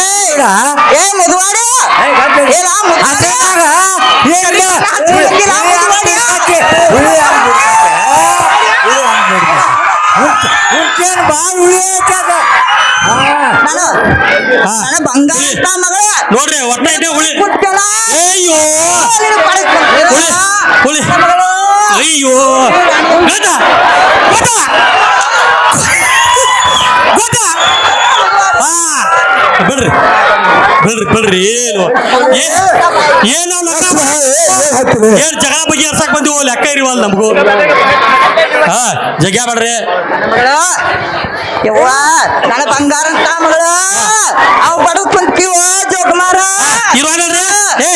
ಏ ಮುದುವಾಡಿ ನೋಡ್ರಿ ಒಟ್ಟ ಅಯ್ಯೋ. ಹುಳಿ ಹುಳಿ. ಅಯ್ಯೋ. ಗದ. ಗದ. ಆ ಬಿಡ್ರಿ. ಬಿಡ್ರಿ ಬಿಡ್ರಿ ಏನು? ಏನು ಏನೋ ಜಗ ಬಗ್ಗೆ ಹರ್ಸಕ್ ಬಂದಿವೋ ಲೆಕ್ಕ ಇರಿವಲ್ ನಮಗೂ? ಹಾ ಜಗ ಬೇಡ್ರಿ ಯವ್ವ ನನ್ನ ಬಂಗಾರ ಅಂತ ಮಗಳ. ಅವ್ ಬಡಕ್ ಕುಂತೀವ ಜೋಕುಮಾರ. ಇರೋದ್ರಿ ಏ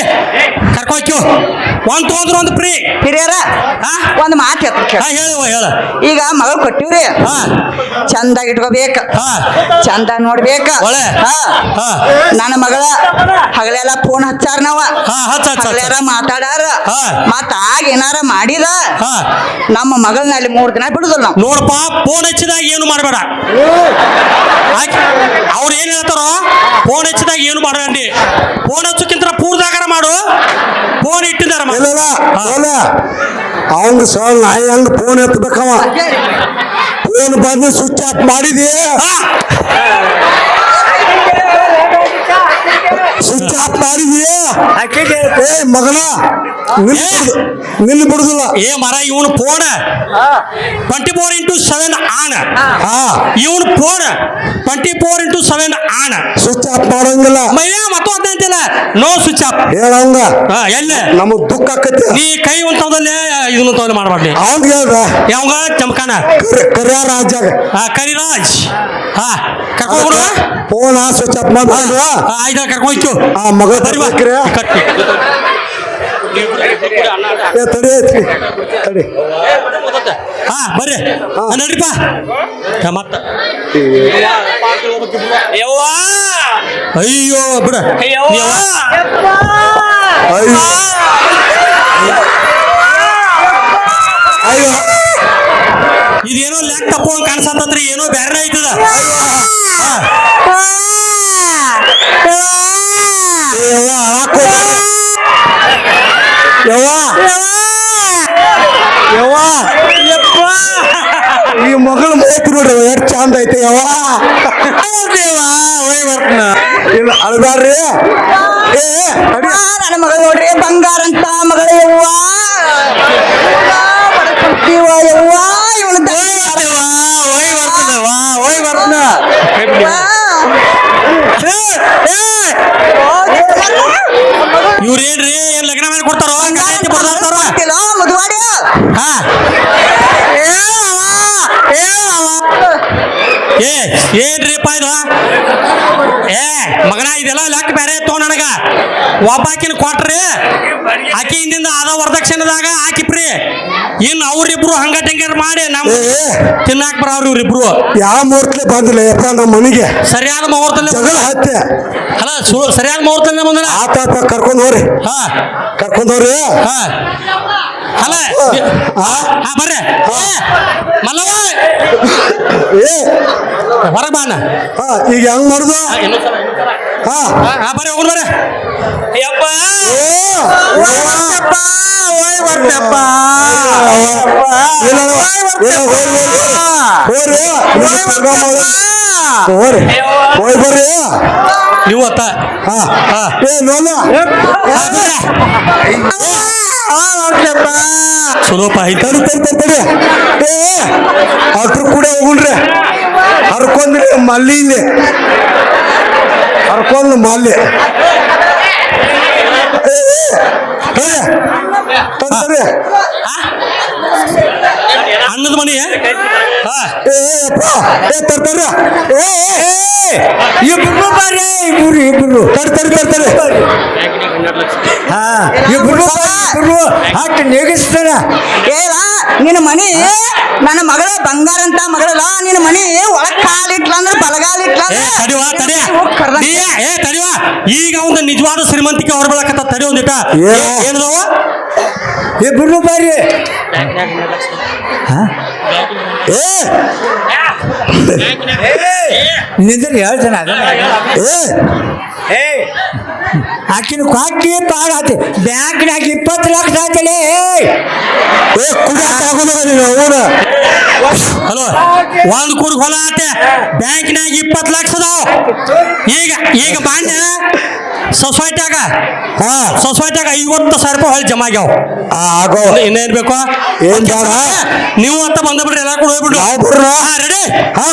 ಕರ್ಕೋಕ್ಯೋ ಒಂದ್ ತೊಗೊಂಡ್ರ ಒಂದ್ ಫ್ರೀ. ಹಿರಿಯರ ಹಾ? ಒಂದ್ ಮಾತು ಹೇಳ್ತೀನಿ ಹೇಳುವ ಹೇಳ ಈಗ ಮಗಳು ಕೊಟ್ಟಿವ್ರಿ. ಹಾ. ಚಂದಾಗಿ ಇಟ್ಕೋಬೇಕ. ಹಾ. ಚಂದ ನೋಡ್ಬೇಕ. ಒಳ್ಳೆ. ಹಾ. ಹಾ. ನನ್ನ ಮಗಳ ಹಗಲೆಲ್ಲ ಫೋನ್ ಹಚ್ಚಾರ ನಾವ. ಹಾ, ಹಚ್ಚ, ಹಚ್ಚ, ಹಚ್ಚ. ಹಗಲೆಲ್ಲ ಮಾತಾಡಾರ. ಹಾ. ಮತ್ತ ಆಗ ಏನಾರ ಮಾಡಿದ? ಹಾ. ನಮ್ಮ ಮಗಳನ್ನ ಅಲ್ಲಿ ಮೂರ್ ದಿನ ಬಿಡುದಿಲ್ಲ ನಾವು. ನೋಡಪ್ಪ ಫೋನ್ ಹಚ್ಚಿದಾಗ ಏನು ಮಾಡಬೇಡ. ಅವ್ರು ಏನ್ ಹೇಳ್ತಾರೋ ಫೋನ್ ಹಚ್ಚಿದಾಗ ಏನು ಮಾಡಿ ಫೋನ್ ಹಚ್ಚಕ್ಕಿಂತ ಪೂರ್ದಾಗಾರ ಮಾಡು. ಫೋನ್ ಇಟ್ಟಿದಾರ ಇಲ್ಲ ಇಲ್ಲ ಅವಂಗ ಸೊಲ್ ನಾಯಿ ಹಂಗ ಫೋನ್ ಎತ್ತಬೇಕವ ಫೋನ್ ಬಂದು ಸ್ವಿಚ್ ಆಫ್ ಮಾಡಿದಿ. ಸ್ವಿಚ್ ಆಫ್ ಮಾಡಿದಿ ಏ ಮಗನ ನಿನ್ನ ಬಿಡುದಿಲ್ಲ. ಏ ಮರ ಇವನು phone twenty four into seven on ಹಾ. ಇವನು phone twenty four into seven on switch off ಮಾಡಂಗಿಲ್ಲ. ಮೈಯ ಮತ್ತೊಂದು ಅಂತಿಲ್ಲ. ನೋ ಸ್ವಿಚ್ ಆಫ್ ಹೇಳಂಗ. ಎಲ್ಲಿ. ನಮಗ್ ದುಃಖ ಆಕತಿ ನೀ ಕೈ ಒಂತವದಲ್ಲೇ ಇದನ್ನ ತವಲ್ಲಿ ಮಾಡಬಾರ್ದು ಅವನ್ ಹೇಳ್ದ. ಯಾವಾಗ? ಚಮಕಾನ. ಕರ್ಯ ರಾಜ್ಯಾಗ ಹಾ ಕರಿರಾಜ್. ಹಾ ಕರ್ಕೊಂಡ್ಬಿಡು ಫೋನ್ ಸ್ವಿಚ್ ಆಫ್ ಮಾಡ್ದ ಆಯ್ತು ಕರ್ಕೊಂಡ್ತು ಆ ಬಾ. ಬರ್ಬೇಕ್ರಿ? ಏ ತಡಿ ತಡಿ. ಹಾ ಬರ್ರಿ. ಹಾ, ನಡ್ರಿಪ್ಪ. ಹಾ, ಮತ್ತ. ಯವ್ವ! ಅಯ್ಯೋ ಬಿಡ. ಯವ್ವ! ಅಯ್ಯೋ ಅಯ್ಯೋ. ಇದೇನೋ ಲೆಕ್ಕ ತಪ್ಪಂಗ್ ಕಾಣಿಸತ್ತಂದ್ರೆ ಏನೋ ಬೇರೆ ಆಯ್ತದ ಹಾ. ಯವ್ವ! ಹಾಕೋ ಯವ್ವ ಯವ್ವ ಈ ಮಗಳು ಮೂವತ್ತು ನೋಡ್ರಿ ಎಷ್ಟು ಚಂದ ಐತೆ ಯಾವ ಇಲ್ಲ ಅಳ್ಬ್ಯಾಡ್ರಿ ಏ ಅಡಿ. ಆ, ನನ್ನ ಮಗಳು ನೋಡ್ರಿ ಬಂಗಾರ ಅಂತ ಮಗಳ ಯವ್ವ ಬಡಕೊಡ್ತೀವ ಯವ್ವ ಇವಳು ಇವ್ರೇನ್ರಿ ಏನ್ ಲಗ್ನ ಮಾಡಿ ಕೊಡ್ತಾರೋ ಗಂಗಾತಿ ಬರ್ದಾರ್ತಾರೋ ಮದುವಾಡಿ ಹಾ. ಏ ಏನ್ರಿಪ್ಪ ಇದು? ಏ ಮಗನ ಇದೆಲ್ಲ ಲೆಕ್ಕ ಬೇರೆ ತೋ ನನಗ. ಒಬ್ಬಾಕಿನ ಕೊಟ್ರಿ ಆಕಿ ಹಿಂದಿಂದ ಆದ ವರದಕ್ಷಿಣದಾಗ ಹಾಕಿಪ್ರಿ. ಇನ್ ಇನ್ನು ಅವ್ರಿಬ್ರು ಹಂಗ ಟೆಂಗರ್ ಮಾಡಿ ನಮ್ ಏ ಬರ ತಿನ್ನಾಕ್ ಬರೋರು ಇವ್ರಿಬ್ರು. ಯಾವ ಮುಹೂರ್ತ ಬಂದಿಲ್ಲ ಯಪ್ಪ ನಮ್ಮ ಮನೆಗೆ? ಸರಿಯಾದ ಮುಹೂರ್ತಲ್ಲಿ ಜಗಳ ಹತ್ತೆ ಅಲ್ಲ ಸು- ಸರಿಯಾದ ಮುಹೂರ್ತಲ್ಲಿ ಬಂದ್ರ ಆತ ಕರ್ಕೊಂಡ್ ಹೋರಿ ಹಾ. ಕರ್ಕೊಂಡ್ ಹೋರಿ ಹಾ. ಅಲ್ಲ? ಹಾ ಬರ್ರಿ. ಏ. ಹೊರಗೆ ಬಾಣ ಹಾ ಈಗ ಹೆಂಗ್ ಮಾಡುದು? ಹಾ ಹಾ ಬರ್ರಿ ಹೋಗೋಣ ಬರ್ರಿ. ಯಪ್ಪ ಏ, ಯಪ್ಪ, ಹೋಯ್ ಬರ್ತಪ್ಪ ಇಲ್ಲ, ಹೋಗ್ರಿ, ಹೋಗ್ರಿ. ಹೋಗ್ರಿ, ಒಳಗೆ. ಹೋಗ್ರಿ ಹೋಯ್ ಬರ್ರಿ ನೀವು ಅತ್ತ ಹಾ ಹಾ ಏ ನೋಲ ಹಾ, ಬರ್ರಿ. ಚಲೋಪ ಐತ ತಡಿ ತಡಿ ತಡಿ ತಡಿ. ಏ ಅದ್ರ ಕೂಡ ಹೋಗುಣ್ರಿ. ಹರ್ಕೊಂಡ್ರಿ ಮಲ್ಲಿ ಹರ್ಕೊಂಡ್ ಮಲ್ಲಿ. ಅನ್ನದ ಮನಿ? ಹಾ. ಏ ಏ, ಅಪ್ಪ. ಏ ತರ್ತಾರ ಇಬ್ರು ಬರ್ರಿ ಇಬ್ರು ಇಬ್ರು. ತರ್ತಾರೆ ತರ್ತಾರೆ ಹಾ ಇಬ್ರು ಇಬ್ರು. ಹಟ್ ನೀಗಿಸ್ತಾರ. ಏಲ ನಿನ್ನ ಮನಿ ನನ್ನ ಮಗಳ ಬಂಗಾರ ಅಂತ ಮಗಳಲ್ಲ ನಿನ್ನ ಮನಿ ಒಳಗ್ ಕಾಲಿಟ್ಲ ಅಂದ್ರೆ ಬಲಗಾಲ ಇಟ್ಲಾ ಏ ತಡಿವಾ ತಡಿಯ ನೀ ಏ ತಡಿವಾ ಈಗ ಒಂದು ನಿಜವಾದ ಶ್ರೀಮಂತಿಕೆ ಹೊರಬಳಕತ್ತ ತಡಿ ಒಂದಿಟ ಏ. ಏನದವ ಬಾರಿ. ಏ. ನಿಂದ್ರಿ ಹೇಳ್ತಾನ ಏ. ಆಕಿನ ಕಾಕಿ ಪಾಡ ಆತಿ? ಬ್ಯಾಂಕ್ನಾಗ ಇಪ್ಪತ್ತು ಲಕ್ಷ ಆಯ್ತಲೇ ಏ ಅವನ ಹಲೋ ಒಂದು ಕೂರ್ಗ್ ಹೊಲ ಆತೆ. ಬ್ಯಾಂಕ್ನಾಗ ಇಪ್ಪತ್ತು ಲಕ್ಷ ಅದಾವ. ಈಗ ಈಗ ಬಾಂಡೆ ಸೊಸೈಟಿಯಾಗ ಹಾ ಸೊಸೈಟಿಯಾಗ ಐವತ್ತು ಸಾವಿರ ರೂಪಾಯಿ ಹೊಳಿ ಜಮಾ ಆಗ್ಯಾವ ಆಗೋ ಇನ್ನೇನ್ ಬೇಕೋ ಏನ್ ಜಾಗ ನೀವು ಅಂತ ಬಂದ ಬಿಡ್ರಿ ಎಲ್ಲ ಕೂಡ ಹೋಗ್ಬಿಡ್ರಿ ರೆಡಿ ಹಾ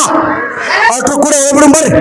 ಅಷ್ಟು ಕೂಡ ಹೋಗ್ಬಿಡು ಬರ್ರಿ